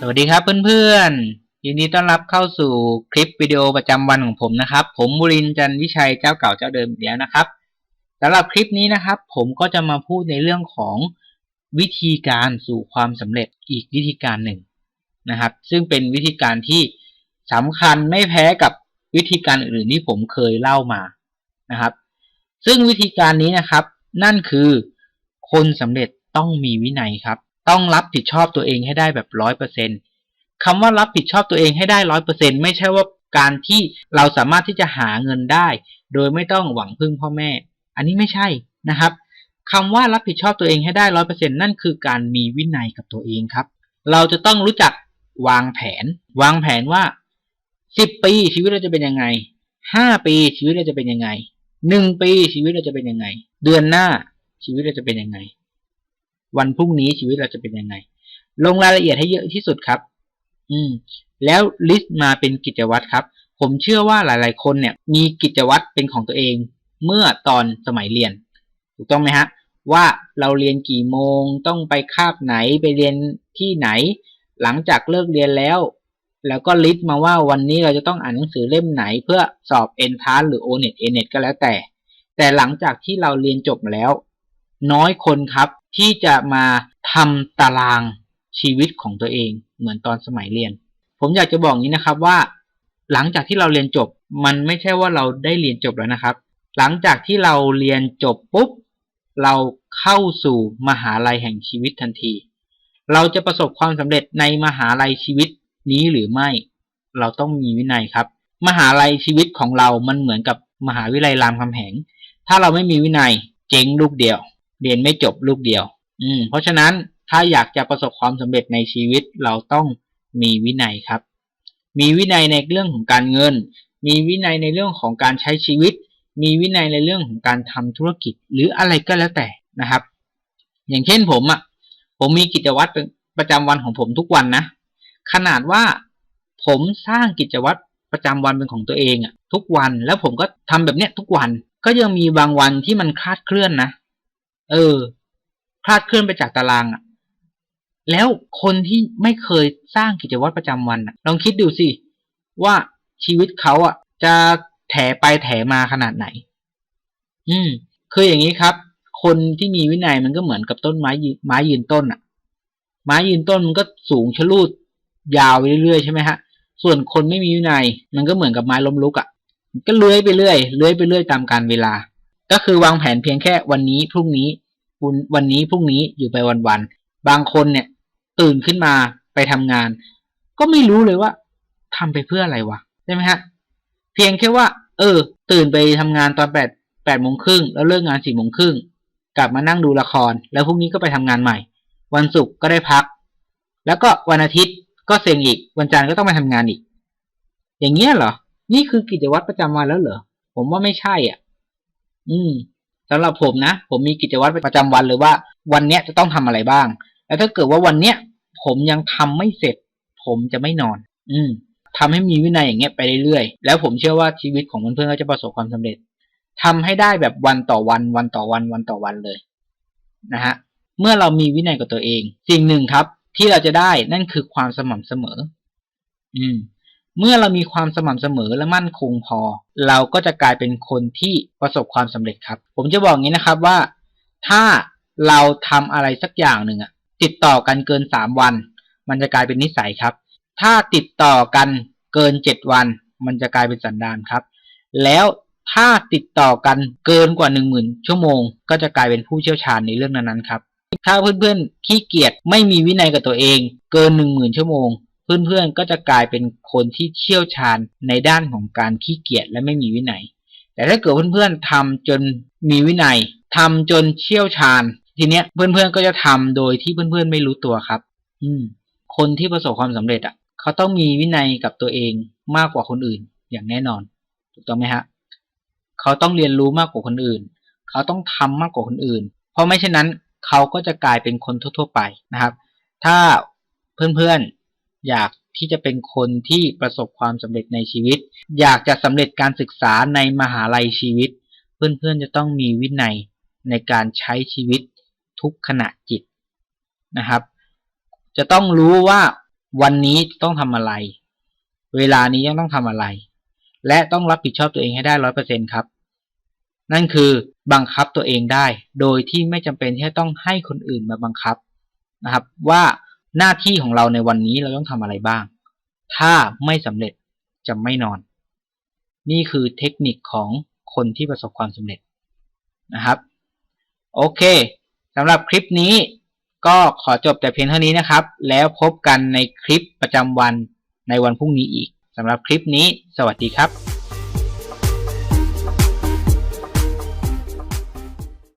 สวัสดีครับเพื่อนๆ ยินดีต้อนรับเข้าสู่คลิปวิดีโอประจำวันของผมนะครับ ผมบุรินทร์จันวิชัยเจ้าเก่าเจ้าเดิมอีกแล้วนะครับสำหรับคลิปนี้นะครับ ผมก็จะมาพูดในเรื่องของวิธีการสู่ความสำเร็จอีกวิธีการหนึ่งนะครับ ซึ่งเป็นวิธีการที่สำคัญไม่แพ้กับวิธีการอื่นๆที่ผมเคยเล่ามานะครับ ซึ่งวิธีการนี้นะครับ นั่นคือคนสำเร็จต้องมีวินัยครับ ต้องรับผิดชอบตัวเองให้ได้แบบร้อยเปอร์เซ็นต์คำว่ารับผิดชอบตัวเองให้ได้ร้อยเปอร์เซ็นต์ไม่ใช่ว่าการที่เราสามารถที่จะหาเงินได้ โดยไม่ต้องหวังพึ่งพ่อแม่ อันนี้ไม่ใช่นะครับคำว่ารับผิดชอบตัวเองให้ได้ร้อยเปอร์เซ็นต์นั่นคือการมีวินัยกับตัวเองครับ เราจะต้องรู้จักวางแผน วางแผนว่าสิบปีชีวิตเราจะเป็นยังไงห้าปีชีวิตเราจะเป็นยังไงหนึ่งปีชีวิตเราจะเป็นยังไง เดือนหน้าชีวิตเราจะเป็นยังไง วันพรุ่งนี้ชีวิตเราจะเป็นยังไง ลงรายละเอียดให้เยอะที่สุดครับ อืม แล้วลิสต์มาเป็นกิจวัตรครับ ผมเชื่อว่าหลาย ๆ คนเนี่ย มีกิจวัตรเป็นของตัวเอง เมื่อตอนสมัยเรียน ถูกต้องไหมฮะ ว่าเราเรียนกี่โมง ต้องไปคาบไหนไปเรียนที่ไหน หลังจากเลิกเรียนแล้ว แล้วก็ลิสต์มาว่าวันนี้เราจะต้องอ่านหนังสือเล่มไหน เพื่อสอบ e n t r a n c e หรือ o n e t a n e t ก็แล้วแต่ แต่หลังจากที่เราเรียนจบมาแล้ว น้อยคนครับที่จะมาทำตารางชีวิตของตัวเอง เหมือนตอนสมัยเรียน ผมอยากจะบอกนี้นะครับว่า หลังจากที่เราเรียนจบ มันไม่ใช่ว่าเราได้เรียนจบแล้วนะครับ หลังจากที่เราเรียนจบปุ๊บเราเข้าสู่มหาลัยแห่งชีวิตทันที เราจะประสบความสำเร็จในมหาลัยชีวิตนี้หรือไม่ เราต้องมีวินัยครับ มหาลัยชีวิตของเรามันเหมือนกับมหาวิทยาลัยรามคำแหง ถ้าเราไม่มีวินัยเจ๊งลูกเดียว เรียนไม่จบลูกเดียว อืม เพราะฉะนั้นถ้าอยากจะประสบความสำเร็จในชีวิตเราต้องมีวินัยครับ มีวินัยในเรื่องของการเงิน มีวินัยในเรื่องของการใช้ชีวิต มีวินัยในเรื่องของการทำธุรกิจ หรืออะไรก็แล้วแต่นะครับ อย่างเช่นผมอะ่ะ ผมมีกิจวัตรประจำวันของผมทุกวันนะ ขนาดว่าผมสร้างกิจวัตรประจำวันเป็นของตัวเองอะ่ะทุกวันแล้วผมก็ทำแบบเนี้ยทุกวันก็ยังมีบางวันที่มันคลาดเคลื่อนนะ เออ คลาดเคลื่อนไปจากตารางอะ่ะแล้วคนที่ไม่เคยสร้างกิจวัตรประจำวันลองคิดดูสิ ว่าชีวิตเขาอะ จะแถไปแถมาขนาดไหน อืม คืออย่างนี้ครับ คนที่มีวินัยมันก็เหมือนกับต้นไม้ยืนไม้ยืนต้นอะ ไม้ยืนต้นมันก็สูงชะลูด ยาวไปเรื่อยๆใช่ไหมฮะ ส่วนคนไม่มีวินัย มันก็เหมือนกับไม้ล้มลุกอะ ก็เลื้อยไปเรื่อยเลื้อยไปเรื่อยตามกาลเวลา ก็คือวางแผนเพียงแค่วันนี้พรุ่งนี้วันนี้พรุ่งนี้อยู่ไปวันๆบางคนเนี่ย ตื่นขึ้นมาไปทำงาน ก็ไม่รู้เลยว่าทำไปเพื่ออะไรวะใช่ไหมฮะเพียงแค่ว่า เออ ตื่นไปทำงานตอนแปดแปดโมงครึ่งแล้วเลิกงานสี่โมงครึ่งกลับมานั่งดูละคร แล้วพรุ่งนี้ก็ไปทำงานใหม่ วันศุกร์ก็ได้พัก แล้วก็วันอาทิตย์ก็เซ็งอีก วันจันทร์ก็ต้องไปทำงานอีก อย่างเงี้ยเหรอ นี่คือกิจวัตรประจำวันแล้วเหรอ ผมว่าไม่ใช่อะ อืมสำหรับผมนะ ผมมีกิจวัตรประจำวันเลยว่า วันเนี้ยจะต้องทำอะไรบ้าง แล้วถ้าเกิดว่าวันเนี้ยผมยังทำไม่เสร็จ ผมจะไม่นอน อืมทำให้มีวินัยอย่างเงี้ยไปเรื่อยๆ แล้วผมเชื่อว่าชีวิตของเพื่อนๆก็จะประสบความสำเร็จทำให้ได้แบบวันต่อวันวันต่อวันวันต่อวันเลยนะฮะ เมื่อเรามีวินัยกับตัวเอง สิ่งหนึ่งครับ ที่เราจะได้นั่นคือความสม่ำเสมอ อืม เมื่อเรามีความสม่ำเสมอและมั่นคงพอ เราก็จะกลายเป็นคนที่ประสบความสำเร็จครับ ผมจะบอกงี้นะครับว่า ถ้าเราทำอะไรสักอย่างหนึ่งอะติดต่อกันเกินสามวัน มันจะกลายเป็นนิสัยครับ ถ้าติดต่อกันเกินเจ็ดวัน มันจะกลายเป็นสันดานครับ แล้วถ้าติดต่อกันเกินกว่าหนึ่งหมื่นชั่วโมง ก็จะกลายเป็นผู้เชี่ยวชาญในเรื่องนั้นๆครับ ถ้าเพื่อนๆขี้เกียจไม่มีวินัยกับตัวเอง เกินหนึ่งหมื่นชั่วโมง เพื่อนๆก็จะกลายเป็นคนที่เชี่ยวชาญในด้านของการขี้เกียจและไม่มีวินัย แต่ถ้าเกิดเพื่อนๆทำจนมีวินัยทำจนเชี่ยวชาญ ทีเนี้ยเพื่อนๆก็จะทำโดยที่เพื่อนๆไม่รู้ตัวครับ อืม คนที่ประสบความสำเร็จอะ เขาต้องมีวินัยกับตัวเองมากกว่าคนอื่น อย่างแน่นอน ถูกต้องไหมฮะ เขาต้องเรียนรู้มากกว่าคนอื่น เขาต้องทำมากกว่าคนอื่น เพราะไม่เช่นนั้น เขาก็จะกลายเป็นคนทั่ว ๆ ไปนะครับ ถ้าเพื่อนๆ อยากที่จะเป็นคนที่ประสบความสำเร็จในชีวิต อยากจะสำเร็จการศึกษาในมหาลัยชีวิต เพื่อนๆจะต้องมีวินัยในการใช้ชีวิตทุกขณะจิตนะครับ จะต้องรู้ว่าวันนี้ต้องทำอะไร เวลานี้ยังต้องทำอะไร และต้องรับผิดชอบตัวเองให้ได้ร้อยเปอร์เซ็นครับ นั่นคือบังคับตัวเองได้ โดยที่ไม่จำเป็นที่จะต้องให้คนอื่นมาบังคับนะครับ ว่า หน้าที่ของเราในวันนี้เราต้องทำอะไรบ้าง ถ้าไม่สำเร็จจะไม่นอน นี่คือเทคนิคของคนที่ประสบความสำเร็จนะครับ โอเคสำหรับคลิปนี้ก็ขอจบแต่เพียงเท่านี้นะครับ แล้วพบกันในคลิปประจำวันในวันพรุ่งนี้อีกสำหรับคลิปนี้ สวัสดีครับ